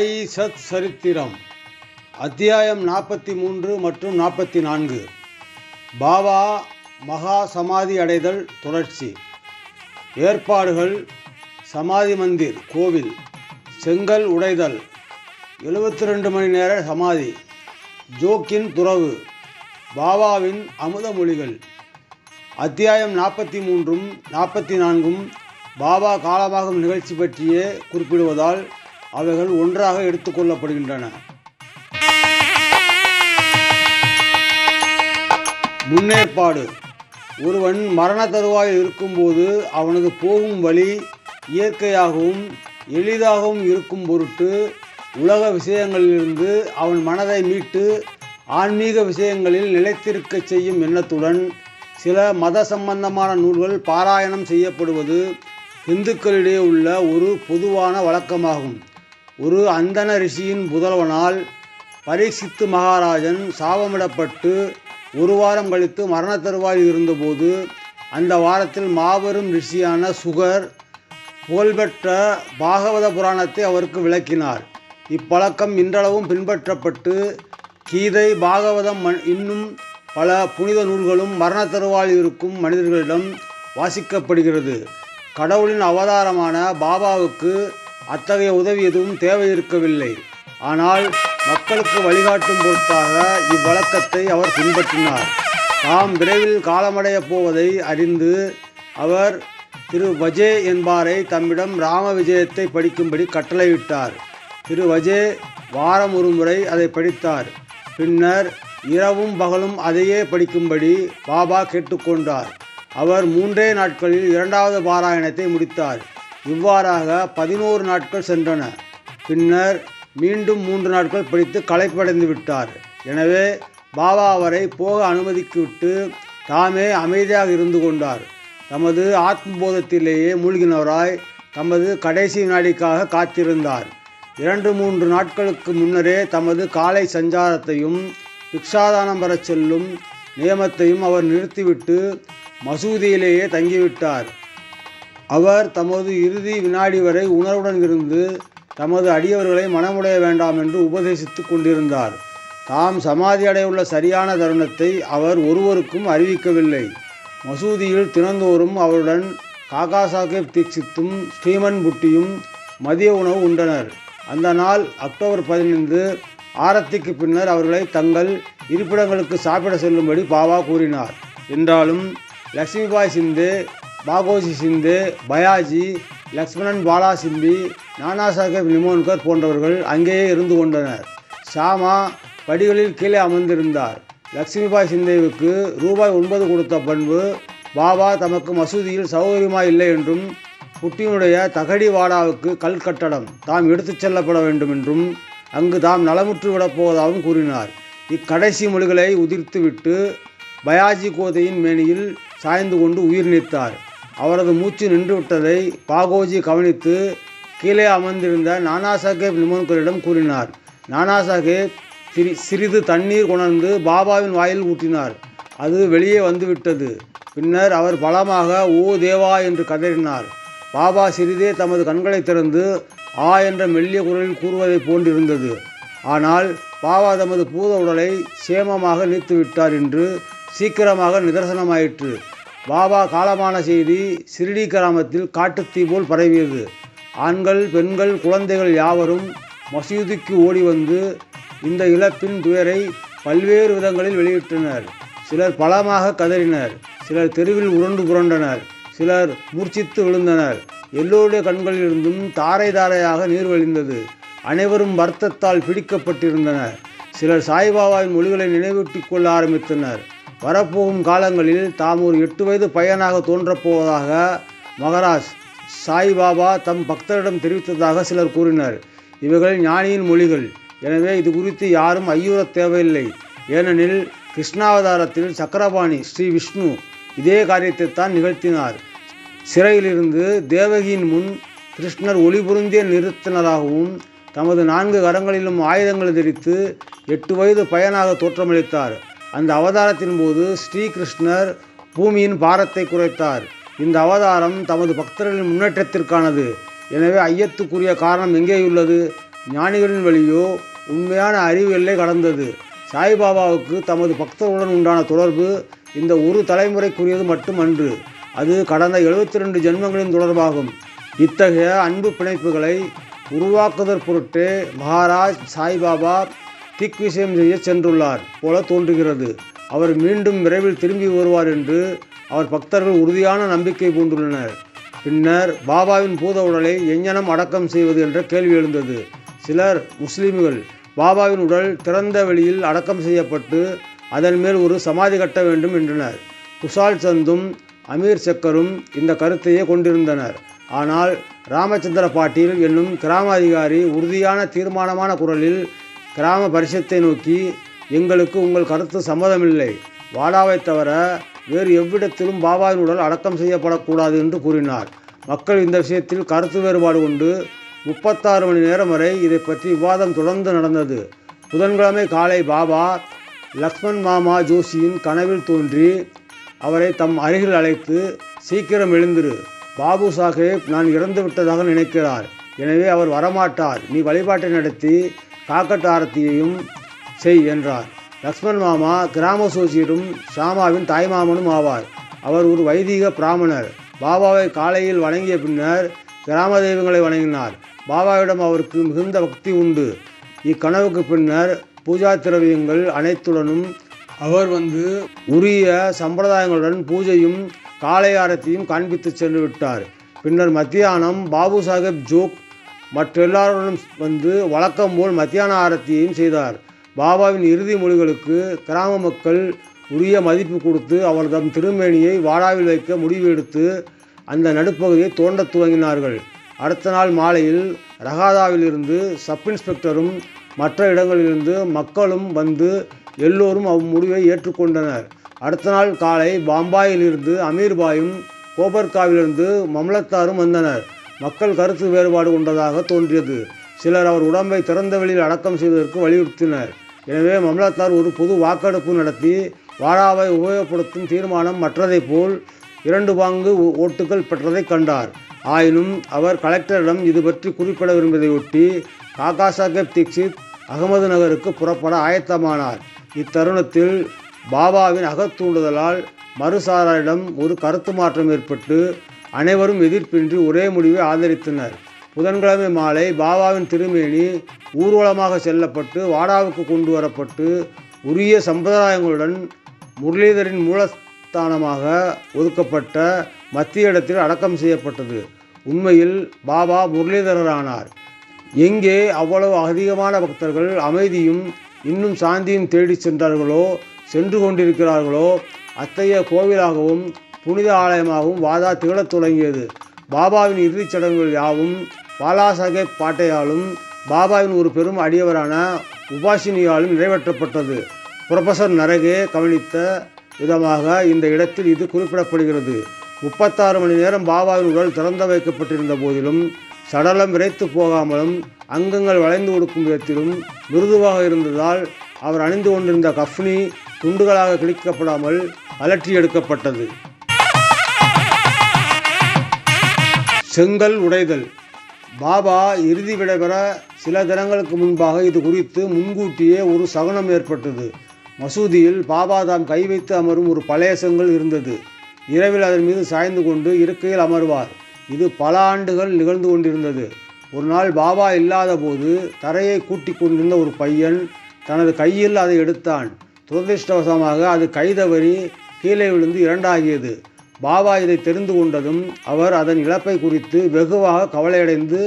சாயி சத் சரித்திரம் அத்தியாயம் நாற்பத்தி மூன்று மற்றும் நாற்பத்தி நான்கு பாபா மகா சமாதி அடைதல் தொடர்ச்சி. ஏற்பாடுகள் சமாதி மந்திர் கோவில் செங்கல் உடைதல் எழுபத்தி ரெண்டு மணி நேர சமாதி ஜோக்கின் துறவு பாபாவின் அமுத மொழிகள். அத்தியாயம் நாற்பத்தி மூன்றும் நாற்பத்தி நான்கும் பாபா காலமாகும் நிகழ்ச்சி பற்றியே குறிப்பிடுவதால் அவைகள் ஒன்றாக எடுத்துக்கொள்ளப்படுகின்றன முன்னேற்பாடு. ஒருவன் மரண தருவாயில் இருக்கும்போது அவனது போகும் வழி இயற்கையாகவும் எளிதாகவும் இருக்கும் பொருட்டு உலக விஷயங்களிலிருந்து அவன் மனதை மீட்டு ஆன்மீக விஷயங்களில் நிலைத்திருக்கச் செய்யும் எண்ணத்துடன் சில மத சம்பந்தமான நூல்கள் பாராயணம் செய்யப்படுவது இந்துக்களிடையே உள்ள ஒரு பொதுவான வழக்கமாகும். ஒரு அந்தன ரிஷியின் புதல்வனால் பரீட்சித்து மகாராஜன் சாபமிடப்பட்டு ஒரு வாரம் கழித்து மரண தருவாயில் இருந்தபோது அந்த வாரத்தில் மாபெரும் ரிஷியான சுகர் புகழ்பெற்ற பாகவத புராணத்தை அவருக்கு விளக்கினார். இப்பழக்கம் இன்றளவும் பின்பற்றப்பட்டு கீதை பாகவதம் இன்னும் பல புனித நூல்களும் மரண தருவாயில் இருக்கும் மனிதர்களிடம் வாசிக்கப்படுகிறது. கடவுளின் அவதாரமான பாபாவுக்கு அத்தகைய உதவி எதுவும் தேவை இருக்கவில்லை ஆனால் மக்களுக்கு வழிகாட்டும் பொருட்டாக இவ்வழக்கத்தை அவர் பின்பற்றினார். தாம் விரைவில் காலமடையப் போவதை அறிந்து அவர் திரு. வஜே என்பாரை தம்மிடம் ராம விஜயத்தை படிக்கும்படி கட்டளையிட்டார். திரு. வஜே வாரம் ஒரு முறை அதை படித்தார். பின்னர் இரவும் பகலும் அதையே படிக்கும்படி பாபா கேட்டுக்கொண்டார். அவர் மூன்றே நாட்களில் இரண்டாவது பாராயணத்தை முடித்தார். இவ்வாறாக பதினோரு நாட்கள் சென்றன. பின்னர் மீண்டும் மூன்று நாட்கள் படித்து களைப்படைந்து விட்டார். எனவே பாபா அவரை போக அனுமதித்துவிட்டு தாமே அமைதியாக இருந்து கொண்டார். தமது ஆத்மபோதத்திலேயே மூழ்கினவராய் தமது கடைசி வினாடிக்காக காத்திருந்தார். இரண்டு மூன்று நாட்களுக்கு முன்னரே தமது காலை சஞ்சாரத்தையும் பிக்ஷாதானம் பெறச் செல்லும் நியமத்தையும் அவர் நிறுத்திவிட்டு மசூதியிலேயே தங்கிவிட்டார். அவர் தமது இறுதி வினாடி வரை உணர்வுடன் இருந்து தமது அடியவர்களை மனமுடைய வேண்டாம் என்று உபதேசித்துக் கொண்டிருந்தார். தாம் சமாதி அடையுள்ள சரியான தருணத்தை அவர் ஒருவருக்கும் அறிவிக்கவில்லை. மசூதியில் தினந்தோறும் அவருடன் காகா சாஹேப் தீட்சித்தும் ஸ்ரீமன் புட்டியும் மதிய உணவு உண்டனர். அந்த நாள் அக்டோபர் பதினைந்து ஆரத்திக்கு பின்னர் அவர்களை தங்கள் இருப்பிடங்களுக்கு சாப்பிட செல்லும்படி பாபா கூறினார். என்றாலும் லக்ஷ்மிபாய் சிந்தே பாகோஜி சிந்து பயாஜி லக்ஷ்மணன் பாலா சிம்பி நானா சாஹேப் நிமோன்கர் போன்றவர்கள் அங்கேயே இருந்து கொண்டனர். ஷாமா படிகளில் கீழே அமர்ந்திருந்தார். லக்ஷ்மிபாய் சிந்தேவுக்கு ரூபாய் ஒன்பது கொடுத்த பண்பு பாபா தமக்கு மசூதியில் சௌகரியமாக இல்லை என்றும் புட்டினுடைய தகடி வாடாவுக்கு கல் கட்டடம் தாம் எடுத்துச் செல்லப்பட வேண்டும் என்றும் அங்கு தாம் நலமுற்று விடப்போவதாகவும் கூறினார். இக்கடைசி மொழிகளை உதிர்த்துவிட்டு பயாஜி கோதையின் மேனியில் சாய்ந்து கொண்டு உயிர் நீத்தார். அவரது மூச்சு நின்றுவிட்டதை பாகோஜி கவனித்து கீழே அமர்ந்திருந்த நானா சாஹேப் நிமோன்கரிடம் கூறினார். நானா சாஹேப் சிறி சிறிது தண்ணீர் கொணர்ந்து பாபாவின் வாயில் ஊற்றினார் அது வெளியே வந்துவிட்டது. பின்னர் அவர் பலமாக ஓ தேவா என்று கதறினார். பாபா சிறிதே தமது கண்களை திறந்து ஆ என்ற மெல்லிய குரலில் கூறுவதைப் போன்றிருந்தது. ஆனால் பாபா தமது பூத உடலை சேமமாக நீத்துவிட்டார் என்று சீக்கிரமாக நிதர்சனமாயிற்று. பாபா காலமான செய்தி சிறிடி கிராமத்தில் காட்டுத்தீ போல் பரவியது. ஆண்கள் பெண்கள் குழந்தைகள் யாவரும் மசூதிக்கு ஓடி வந்து இந்த இழப்பின் துயரை பல்வேறு விதங்களில் வெளியிட்டனர். சிலர் பலமாக கதறினர். சிலர் தெருவில் உருண்டு புரண்டனர். சிலர் மூர்ச்சித்து விழுந்தனர். எல்லோருடைய கண்களிலிருந்தும் தாரை தாரையாக நீர் வழிந்தது. அனைவரும் வருத்தத்தால் பிடிக்கப்பட்டிருந்தனர். சிலர் சாய்பாபாவின் மொழிகளை நினைவூட்டிக் கொள்ள ஆரம்பித்தனர். வரப்போகும் காலங்களில் தாம் ஒரு எட்டு வயது பையனாக தோன்றப்போவதாக மகராஜ் சாய்பாபா தம் பக்தரிடம் தெரிவித்ததாக சிலர் கூறினர். இவைகள் ஞானியின் மொழிகள். எனவே இது குறித்து யாரும் ஐயுறத் தேவையில்லை. ஏனெனில் கிருஷ்ணாவதாரத்தில் சக்கரபாணி ஸ்ரீ விஷ்ணு இதே காரியத்தை தான் நிகழ்த்தினார். சிறையிலிருந்து தேவகியின் முன் கிருஷ்ணர் ஒளிபுருந்திய நிறுத்தினராகவும் தமது நான்கு கரங்களிலும் ஆயுதங்களை தெரித்து எட்டு வயது பயனாக தோற்றமளித்தார். அந்த அவதாரத்தின் போது ஸ்ரீகிருஷ்ணர் பூமியின் பாரத்தை குறைத்தார். இந்த அவதாரம் தமது பக்தர்களின் முன்னேற்றத்திற்கானது. எனவே ஐயத்துக்குரிய காரணம் எங்கேயுள்ளது? ஞானிகளின் வழியோ உண்மையான அறிவு எல்லை கடந்தது. சாய்பாபாவுக்கு தமது பக்தர்களுடன் உண்டான தொடர்பு இந்த ஒரு தலைமுறைக்குரியது மட்டுமன்று. அது கடந்த எழுபத்தி ரெண்டு ஜென்மங்களின் தொடர்பாகும். இத்தகைய அன்பு பிணைப்புகளை உருவாக்குதற் பொருட்டே மகாராஜ் சாய்பாபா திக் விஷயம் செய்ய சென்றுள்ளார். போல தோன்றுகிறது. அவர் மீண்டும் விரைவில் திரும்பி வருவார் என்று அவர் பக்தர்கள் உறுதியான நம்பிக்கை பூண்டுள்ளனர் பின்னர் பாபாவின் பூத உடலை எஞ்ஞனம் அடக்கம் செய்வது என்ற கேள்வி எழுந்தது. சிலர் முஸ்லிம்கள் பாபாவின் உடல் திறந்த வெளியில் அடக்கம் செய்யப்பட்டு அதன் மேல் ஒரு சமாதி கட்ட வேண்டும் என்றனர். குஷால் சந்தும் அமீர் சக்கரும் இந்த கருத்தையே கொண்டிருந்தனர். ஆனால் ராமச்சந்திர பாட்டீல் என்னும் கிராம அதிகாரி உறுதியான தீர்மானமான குரலில் கிராம பரிஷத்தை நோக்கி எங்களுக்கு உங்கள் கருத்து சம்மதமில்லை. வாடாவை தவிர வேறு எவ்விடத்திலும் பாபாவின் உடல் அடக்கம் செய்யப்படக்கூடாது என்று கூறினார். மக்கள் இந்த விஷயத்தில் கருத்து வேறுபாடு கொண்டு முப்பத்தாறு மணி நேரம் வரை இதை பற்றி விவாதம் தொடர்ந்து நடந்தது. புதன்கிழமை காலை பாபா லக்ஷ்மண் மாமா ஜோஷியின் கனவில் தோன்றி அவரை தம் அருகில் அழைத்து சீக்கிரம் எழுந்திரு. பாபு சாஹேப் நான் இறந்து விட்டதாக நினைக்கிறார். எனவே அவர் வரமாட்டார். நீ வழிபாட்டை நடத்தி காக்கட்டாரத்தியையும் செய் என்றார். லக்ஷ்மண் மாமா கிராம சோசியரும் ஷாமாவின் தாய்மாமனும் ஆவார். அவர் ஒரு வைதீக பிராமணர். பாபாவை காலையில் வணங்கிய பின்னர் கிராம தெய்வங்களை வணங்கினார். பாபாவிடம் அவருக்கு மிகுந்த பக்தி உண்டு. இக்கனவுக்கு பின்னர் பூஜா திரவியங்கள் அனைத்துடனும் அவர் வந்து உரிய சம்பிரதாயங்களுடன் பூஜையும் காலை ஆரத்தியும் காண்பித்து சென்று விட்டார். பின்னர் மத்தியானம் பாபு சாஹேப் ஜோக் மற்றெல்லாருடன் வந்து வழக்கம் போல் மத்தியான ஆரத்தியையும் செய்தார். பாபாவின் இறுதி மொழிகளுக்கு கிராம மக்கள் உரிய மதிப்பு கொடுத்து அவர் தம் திருமேனியை வாடாவில் வைக்க முடிவு எடுத்து அந்த நடுப்பகுதியை தோண்டத் துவங்கினார்கள். அடுத்த நாள் மாலையில் ரகாதாவிலிருந்து சப் இன்ஸ்பெக்டரும் மற்ற இடங்களிலிருந்து மக்களும் வந்து எல்லோரும் அம்முடிவை ஏற்றுக்கொண்டனர். அடுத்த நாள் காலை பாம்பாயிலிருந்து அமீர்பாயும் கோபர்காவிலிருந்து மம்லத்தாரும் வந்தனர். மக்கள் கருத்து வேறுபாடு கொண்டதாக தோன்றியது. சிலர் அவர் உடம்பை திறந்த வெளியில் அடக்கம் செய்வதற்கு வலியுறுத்தினர். எனவே மம்லத்தார் ஒரு பொது வாக்கெடுப்பு நடத்தி வாடாவை உபயோகப்படுத்தும் தீர்மானம் மற்றதைப் போல் இரண்டு பாங்கு ஓ- ஓட்டுகள் பெற்றதைக் கண்டார். ஆயினும் அவர் கலெக்டரிடம் இது பற்றி குறிப்பிட விரும்பியதையொட்டி காக்கா சாஹேப் தீக்ஷித் அகமது நகருக்கு புறப்பட ஆயத்தமானார். இத்தருணத்தில் பாபாவின் அகத்தூண்டுதலால் மறுசாராரிடம் ஒரு கருத்து மாற்றம் ஏற்பட்டு அனைவரும் எதிர்ப்பின்றி ஒரே முடிவை ஆதரித்தனர். புதன்கிழமை மாலை பாபாவின் திருமேனி ஊர்வலமாக செல்லப்பட்டு வாடாவுக்கு கொண்டு வரப்பட்டு உரிய சம்பிரதாயங்களுடன் முரளிதரின் மூலஸ்தானமாக ஒதுக்கப்பட்ட மத்திய இடத்தில் அடக்கம் செய்யப்பட்டது. உண்மையில் பாபா முரளிதரரானார். எங்கே அவ்வளவு அதிகமான பக்தர்கள் அமைதியும் இன்னும் சாந்தியும் தேடிச் சென்றார்களோ சென்று கொண்டிருக்கிறார்களோ அத்தகைய கோவிலாகவும் புனித ஆலயமாகவும் வாதா திகழத் தொடங்கியது. பாபாவின் இறுதிச் சடங்குகள் யாவும் பாலாசாஹேப் பாட்டையாலும் பாபாவின் ஒரு பெரும் அடியவரான உபாசினியாலும் நிறைவேற்றப்பட்டது. புரொஃபசர் நரகே கவனித்த விதமாக இந்த இடத்தில் இது குறிப்பிடப்படுகிறது. முப்பத்தாறு மணி நேரம் பாபாவின் உடல் திறந்து வைக்கப்பட்டிருந்த போதிலும் சடலம் விரைத்து போகாமலும் அங்கங்கள் வளைந்து கொடுக்கும் விதத்திலும் மிருதுவாக இருந்ததால் அவர் அணிந்து கொண்டிருந்த கஃப்னி துண்டுகளாக கிழிக்கப்படாமல் அலற்றி எடுக்கப்பட்டது செங்கல் உடைதல். பாபா இறுதி விடைபெற சில தினங்களுக்கு முன்பாக இது குறித்து முன்கூட்டியே ஒரு சகுனம் ஏற்பட்டது. மசூதியில் பாபா தாம் கை வைத்து அமரும் ஒரு பழைய செங்கல் இருந்தது. இரவில் அதன் மீது சாய்ந்து கொண்டு இருக்கையில் அமர்வார். இது பல ஆண்டுகள் நிகழ்ந்து கொண்டிருந்தது. ஒரு நாள் பாபா இல்லாத போது தரையை கூட்டிக் கொண்டிருந்த ஒரு பையன் தனது கையில் அதை எடுத்தான். துரதிர்ஷ்டவசமாக அது கைதவறி கீழே விழுந்து இரண்டாகியது. பாபா இதை தெரிந்து கொண்டதும் அவர் அதன் இழப்பை குறித்து வெகுவாக கவலையடைந்து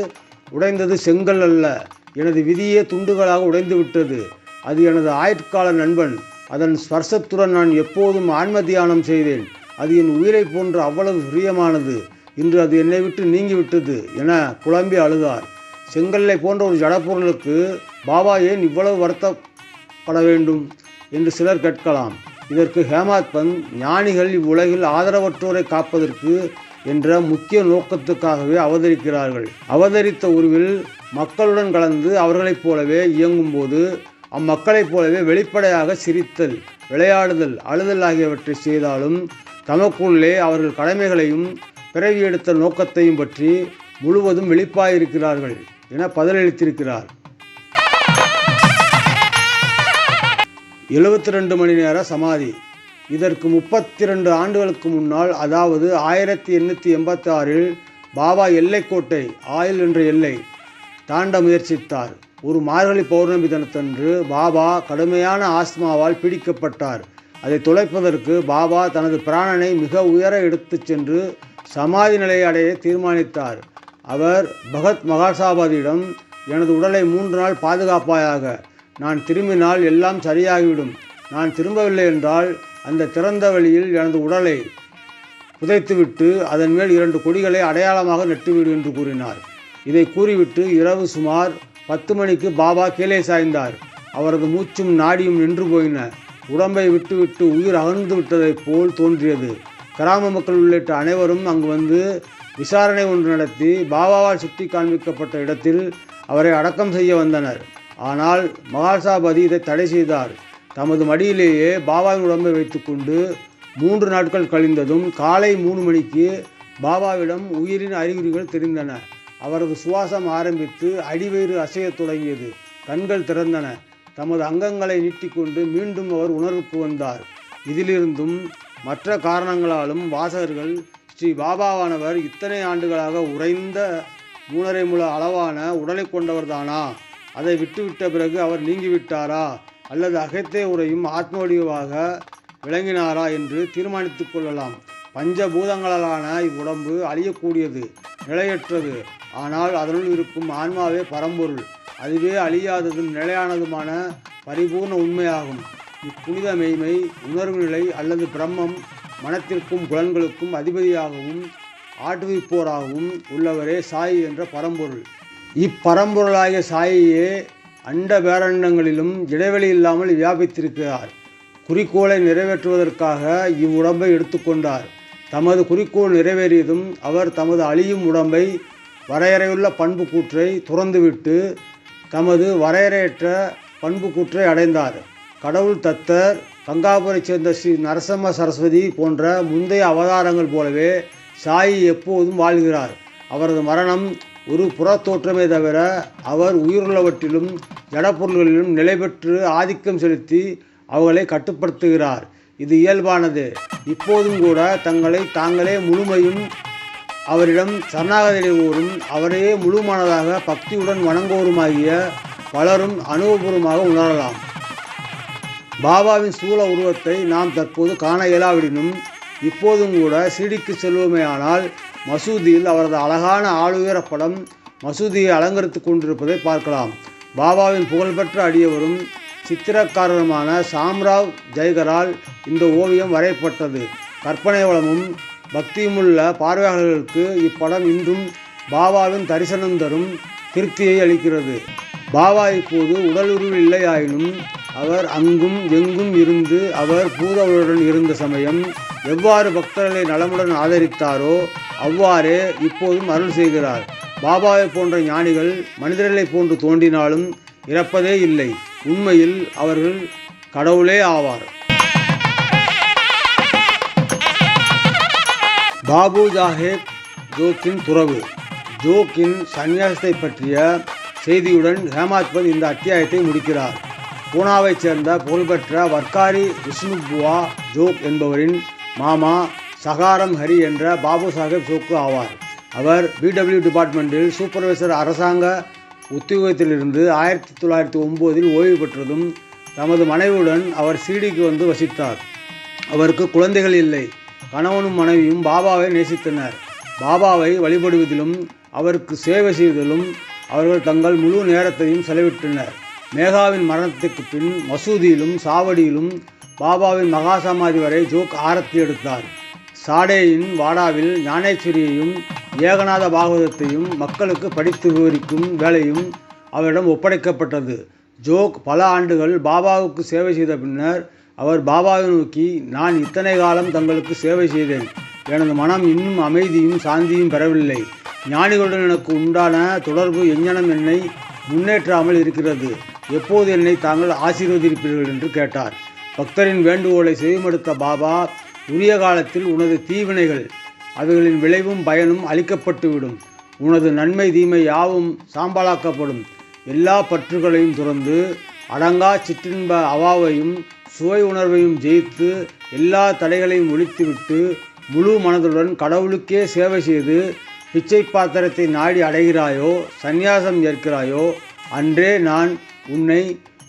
உடைந்தது செங்கல் அல்ல. எனது விதியே துண்டுகளாக உடைந்து விட்டது. அது எனது ஆயுட்கால நண்பன். அதன் ஸ்பர்சத்துடன் நான் எப்போதும் ஆன்ம தியானம் செய்தேன். அது என் உயிரைப் போன்று அவ்வளவு பிரியமானது. இன்று அது என்னை விட்டு நீங்கிவிட்டது என குழம்பி அழுதார். செங்கல்லை போன்ற ஒரு ஜடப்பொருளுக்கு பாபா ஏன் இவ்வளவு வருத்தப்பட வேண்டும் என்று சிலர் கேட்கலாம். இதற்கு ஹேமாத் பந்த் ஞானிகள் இவ்வுலகில் ஆதரவற்றோரை காப்பதற்கு என்ற முக்கிய நோக்கத்துக்காகவே அவதரிக்கிறார்கள். அவதரித்த உருவில் மக்களுடன் கலந்து அவர்களைப் போலவே இயங்கும்போது அம்மக்களைப் போலவே வெளிப்படையாக சிரித்தல் விளையாடுதல் அழுதல் ஆகியவற்றை செய்தாலும் தமக்குள்ளே அவர்கள் கடமைகளையும் பிறவி எடுத்த நோக்கத்தையும் பற்றி முழுவதும் வெளிப்பாயிருக்கிறார்கள் என பதிலளித்திருக்கிறார். எழுபத்தி ரெண்டு மணி நேர சமாதி. இதற்கு முப்பத்தி ரெண்டு ஆண்டுகளுக்கு முன்னால் அதாவது ஆயிரத்தி எண்ணூற்றி எண்பத்தி ஆறில் பாபா எல்லைக்கோட்டை ஆயில் என்ற எல்லை தாண்ட முயற்சித்தார். ஒரு மார்கழி பௌர்ணமி தினத்தன்று பாபா கடுமையான ஆஸ்மாவால் பிடிக்கப்பட்டார். அதை துளைப்பதற்கு பாபா தனது பிராணனை மிக உயர எடுத்துச் சென்று சமாதி நிலையை அடைய தீர்மானித்தார். அவர் பகத் மகாசாபாதியிடம் எனது உடலை மூன்று நாள் பாதுகாப்பாயாக நான் திரும்பினால் எல்லாம் சரியாகிவிடும். நான் திரும்பவில்லை என்றால் அந்த திறந்த வழியில் எனது உடலை புதைத்துவிட்டு அதன் மேல் இரண்டு கொடிகளை அடையாளமாக நட்டுவிடு என்று கூறினார். இதை கூறிவிட்டு இரவு சுமார் பத்து மணிக்கு பாபா கீழே சாய்ந்தார். அவரது மூச்சும் நாடியும் நின்று போயின. உடம்பை விட்டுவிட்டு உயிர் அகழ்ந்து விட்டதைப் போல் தோன்றியது. கிராம மக்கள் உள்ளிட்ட அனைவரும் அங்கு வந்து விசாரணை ஒன்று நடத்தி பாபாவால் சுட்டி காண்பிக்கப்பட்ட இடத்தில் அவரை அடக்கம் செய்ய வந்தனர். ஆனால் மகாசாபதி இதை தடை செய்தார். தமது மடியிலேயே பாபாவின் உடம்பை வைத்துக்கொண்டு மூன்று நாட்கள் கழிந்ததும் காலை மூணு மணிக்கு பாபாவிடம் உயிரின் அறிகுறிகள் தெரிந்தன. அவரது சுவாசம் ஆரம்பித்து அடிவயிறு அசையத் தொடங்கியது. கண்கள் திறந்தன. தமது அங்கங்களை நீட்டிக்கொண்டு மீண்டும் அவர் உணர்வுக்கு வந்தார். இதிலிருந்தும் மற்ற காரணங்களாலும் வாசகர்கள் ஸ்ரீ பாபாவானவர் இத்தனை ஆண்டுகளாக உறைந்த மூணரை முழ அளவான உடலை கொண்டவர்தானா? அதை விட்டுவிட்ட பிறகு அவர் நீங்கிவிட்டாரா? அல்லது அகத்தே உரையும் ஆத்மவடிவாக விளங்கினாரா என்று தீர்மானித்துக் கொள்ளலாம். பஞ்சபூதங்களாலான இவ்வுடம்பு அழியக்கூடியது நிலையற்றது. ஆனால் அதனுள் இருக்கும் ஆன்மாவே பரம்பொருள். அதுவே அழியாததும் நிலையானதுமான பரிபூர்ண உண்மையாகும். இப்புனித மெய்மை உணர்வு நிலை அல்லது பிரம்மம் மனத்திற்கும் புலன்களுக்கும் அதிபதியாகவும் ஆட்டுவிப்போராகவும் உள்ளவரே சாய் என்ற பரம்பொருள். இப்பரம்பொருளாகிய சாயையே அண்ட பேரண்டங்களிலும் இடைவெளி இல்லாமல் வியாபித்திருக்கிறார். குறிக்கோளை நிறைவேற்றுவதற்காக இவ்வுடம்பை எடுத்துக்கொண்டார். தமது குறிக்கோள் நிறைவேறியதும் அவர் தமது அழியும் உடம்பை வரையறையுள்ள பண்பு கூற்றை துறந்துவிட்டு தமது வரையறையற்ற பண்பு கூற்றை அடைந்தார். கடவுள் தத்தர் கங்காபுரைச் சேர்ந்த ஸ்ரீ நரசிம்ம சரஸ்வதி போன்ற முந்தைய அவதாரங்கள் போலவே சாயி எப்போதும் வாழ்கிறார். அவரது மரணம் ஒரு புறத்தோற்றமே தவிர அவர் உயிருள்ளவற்றிலும் ஜடப்பொருள்களிலும் நிலை பெற்று ஆதிக்கம் செலுத்தி அவர்களை கட்டுப்படுத்துகிறார். இது இயல்பானது. இப்போதும் கூட தங்களை தாங்களே முழுமையும் அவரிடம் சரணாகதியோரும் அவரையே முழுமனதாக பக்தியுடன் வணங்குவோருமாகிய பலரும் அனுபவபூர்வமாக உணரலாம். பாபாவின் சூழ உருவத்தை நாம் தற்போது காண இயலாவிடினும் இப்போதும் கூட சீடிக்கு செல்வோமேயானால் மசூதியில் அவரது அழகான ஆளுயர படம் மசூதியை அலங்கரித்துக் கொண்டிருப்பதை பார்க்கலாம். பாபாவின் புகழ்பெற்ற அடியவரும் சித்திரக்காரருமான சாம்ராவ் ஜெய்கரால் இந்த ஓவியம் வரையப்பட்டது. கற்பனை வளமும் பக்தியுமுள்ள பார்வையாளர்களுக்கு இப்படம் இன்றும் பாபாவின் தரிசனம் தரும் திருப்தியை அளிக்கிறது. பாபா இப்போது உடலுருவில் இல்லையாயினும் அவர் அங்கும் எங்கும் இருந்து அவர் பூதவளுடன் இருந்த சமயம் எவ்வாறு பக்தர்களை நலமுடன் ஆதரித்தாரோ அவ்வாறே இப்போதும் அருள் செய்கிறார். பாபாவை போன்ற ஞானிகள் மனிதர்களைப் போன்று தோன்றினாலும் இறப்பதே இல்லை. உண்மையில் அவர்கள் கடவுளே ஆவார். பாபு ஜாஹேப் ஜோக்கின் துறவு. ஜோக்கின் சந்நியாசத்தை பற்றிய செய்தியுடன் ஹேமாத்பத் இந்த அத்தியாயத்தை முடிக்கிறார். பூனாவைச் சேர்ந்த புகழ்பெற்ற வர்க்காரி விஷ்ணுபுவா ஜோக் என்பவரின் மாமா சகாரம் ஹரி என்ற பாபு சாஹேப் ஜோக்கு ஆவார். அவர் பிடபிள்யூ டிபார்ட்மெண்ட்டில் சூப்பர்வைசர் அரசாங்க உத்தியோகத்திலிருந்து ஆயிரத்தி தொள்ளாயிரத்தி ஒம்போதில் ஓய்வு பெற்றதும் தமது மனைவியுடன் அவர் சீடிக்கு வந்து வசித்தார். அவருக்கு குழந்தைகள் இல்லை. கணவனும் மனைவியும் பாபாவை நேசித்தனர். பாபாவை வழிபடுவதிலும் அவருக்கு சேவை செய்வதிலும் அவர்கள் தங்கள் முழு நேரத்தையும் செலவிட்டனர். மேகாவின் மரணத்துக்கு பின் மசூதியிலும் சாவடியிலும் பாபாவின் மகாசமாதி வரை ஜோக் ஆரத்தி எடுத்தார். சாடேயின் வாடாவில் ஞானேஸ்வரியையும் ஏகநாத பாகவதத்தையும் மக்களுக்கு படித்து விவரிக்கும் வேலையும் அவரிடம் ஒப்படைக்கப்பட்டது. ஜோக் பல ஆண்டுகள் பாபாவுக்கு சேவை செய்த பின்னர் அவர் பாபாவை நோக்கி நான் இத்தனை காலம் தங்களுக்கு சேவை செய்தேன். எனது மனம் இன்னும் அமைதியும் சாந்தியும் பெறவில்லை. ஞானிகளுடன் எனக்கு உண்டான தொடர்பு எஞ்ஞனம் என்னை முன்னேற்றாமல் இருக்கிறது. எப்போது என்னை தாங்கள் ஆசீர்வதிப்பீர்கள்? என்று கேட்டார். பக்தரின் வேண்டுகோளை செவிமடுத்த பாபா உரிய காலத்தில் உனது தீவினைகள் அவைகளின் விளைவும் பயனும் அளிக்கப்பட்டுவிடும். உனது நன்மை தீமை யாவும் சாம்பலாக்கப்படும். எல்லா பற்றுகளையும் துறந்து அடங்கா சிற்றின்ப அவாவையும் சுவை உணர்வையும் ஜெயித்து எல்லா தடைகளையும் ஒழித்துவிட்டு முழு மனதுடன் கடவுளுக்கே சேவை செய்து பிச்சை பாத்திரத்தை நாடி அடைகிறாயோ சந்நியாசம் ஏற்கிறாயோ அன்றே நான் உன்னை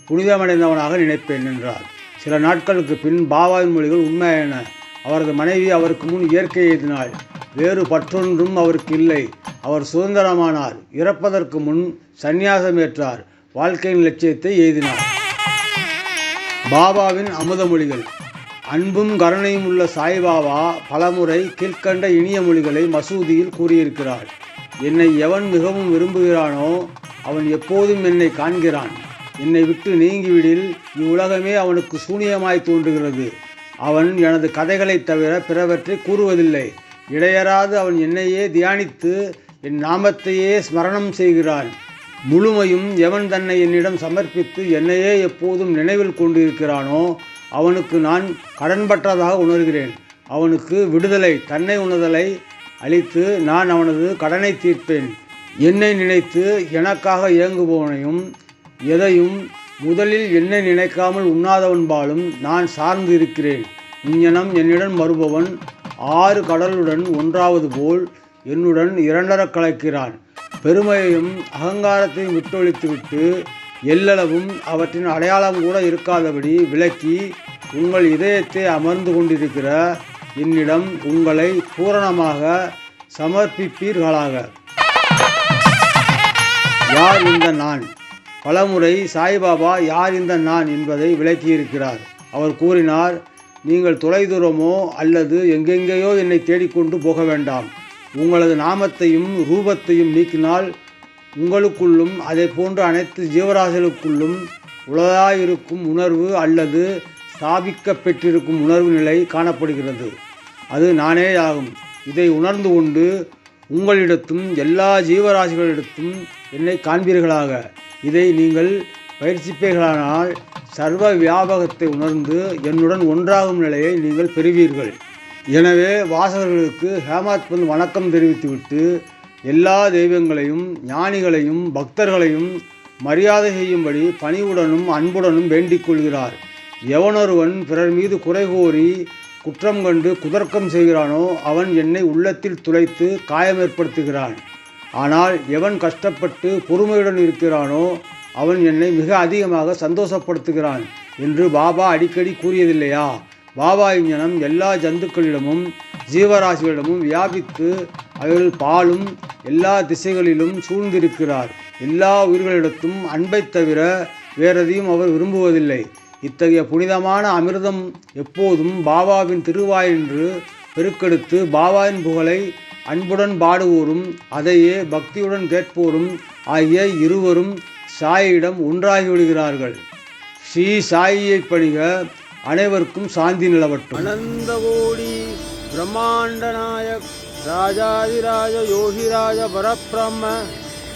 புனிதமடைந்தவனாக நினைப்பேன் என்றார். சில நாட்களுக்கு பின் பாபாவின் மொழிகள் உண்மையான. அவரது மனைவி அவருக்கு முன் இயற்கை எழுதினாள். வேறு பற்றொன்றும் அவருக்கு இல்லை. அவர் சுதந்திரமானார். இறப்பதற்கு முன் சந்நியாசம் ஏற்றார். வாழ்க்கையின் லட்சியத்தை எழுதினார் பாபாவின் அமுத மொழிகள். அன்பும் கருணையும் உள்ள சாய்பாபா பலமுறை கீழ்க்கண்ட இனிய மொழிகளை மசூதியில் கூறியிருக்கிறார். என்னை எவன் மிகவும் விரும்புகிறானோ அவன் எப்போதும் என்னை காண்கிறான். என்னை விட்டு நீங்கிவிடில் இவ்வுலகமே அவனுக்கு சூனியமாய் தோன்றுகிறது. அவன் எனது கதைகளைத் தவிர பிறவற்றை கூறுவதில்லை. இடையறாது அவன் என்னையே தியானித்து என் நாமத்தையே ஸ்மரணம் செய்கிறான். முழுமையும் எவன் தன்னை என்னிடம் சமர்ப்பித்து என்னையே எப்போதும் நினைவில் கொண்டிருக்கிறானோ அவனுக்கு நான் கடன்பற்றதாக உணர்கிறேன். அவனுக்கு விடுதலை தன்னை உணர்தலை அளித்து நான் அவனது கடனை தீர்ப்பேன். என்னை நினைத்து எனக்காக இயங்குபவனையும் எதையும் முதலில் என்ன நினைக்காமல் உண்ணாதவன்பாலும் நான் சார்ந்து இருக்கிறேன். இங்ஞனம் என்னிடம் வருபவன் ஆறு கடலுடன் ஒன்றாவது போல் என்னுடன் இரண்டரக் கலக்கிறான். பெருமையையும் அகங்காரத்தையும் விட்டொழித்துவிட்டு எல்லளவும் அவற்றின் அடையாளம் கூட இருக்காதபடி விலக்கி உங்கள் இதயத்தை அமர்ந்து கொண்டிருக்கிற என்னிடம் உங்களை பூரணமாக சமர்ப்பிப்பீர்களாக. யார் இந்த நான்? பலமுறை சாய்பாபா யார் இந்த நான் என்பதை விளக்கியிருக்கிறார். அவர் கூறினார் நீங்கள் தொலைதூரமோ அல்லது எங்கெங்கேயோ என்னை தேடிக்கொண்டு போக வேண்டாம். உங்களது நாமத்தையும் ரூபத்தையும் நீக்கினால் உங்களுக்குள்ளும் அதை போன்ற அனைத்து ஜீவராசிகளுக்குள்ளும் உளதாயிருக்கும் உணர்வு அல்லது ஸ்தாபிக்கப் பெற்றிருக்கும் உணர்வு நிலை காணப்படுகிறது. அது நானே ஆகும் இதை உணர்ந்து கொண்டு உங்களிடத்தும் எல்லா ஜீவராசிகளிடத்தும் என்னை காண்பீர்களாக. இதை நீங்கள் பயிற்சிப்பீர்களானால் சர்வ வியாபகத்தை உணர்ந்து என்னுடன் ஒன்றாகும் நிலையை நீங்கள் பெறுவீர்கள். எனவே வாசகர்களுக்கு ஹேமாத்மன் வணக்கம் தெரிவித்துவிட்டு எல்லா தெய்வங்களையும் ஞானிகளையும் பக்தர்களையும் மரியாதை செய்யும்படி பணிவுடனும் அன்புடனும் வேண்டிக் கொள்கிறார். எவனொருவன் பிறர் மீது குறை கூறி குற்றம் கண்டு குதர்க்கம் செய்கிறானோ அவன் என்னை உள்ளத்தில் துளைத்து காயம் ஏற்படுத்துகிறான் ஆனால் எவன் கஷ்டப்பட்டு பொறுமையுடன் இருக்கிறானோ அவன் என்னை மிக அதிகமாக சந்தோஷப்படுத்துகிறான் என்று பாபா அடிக்கடி கூறியதில்லையா? பாபா இஞ்ஞனம் எல்லா ஜந்துக்களிடமும் ஜீவராசிகளிடமும் வியாபித்து அவர்கள் பாலும் எல்லா திசைகளிலும் சூழ்ந்திருக்கிறார். எல்லா உயிர்களிடத்தும் அன்பை தவிர வேறெதையும் அவர் விரும்புவதில்லை. இத்தகைய புனிதமான அமிர்தம் எப்போதும் பாபாவின் திருவாயின்று பெருக்கெடுத்து பாபாவின் புகழை அன்புடன் பாடுவோரும் அதையே பக்தியுடன் கேட்போரும் ஆகிய இருவரும் சாயியிடம் ஒன்றாகி விடுகிறார்கள் ஸ்ரீ சாயியை பணிக அனைவருக்கும் சாந்தி நிலவட்டும் அனந்த கோடி பிரம்மாண்ட நாயக் ராஜாதிராஜ யோகிராஜ பரபிரம்ம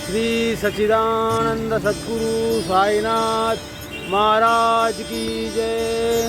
ஸ்ரீ சச்சிதானந்த சத்குரு சாய்நாத் महाराज की जय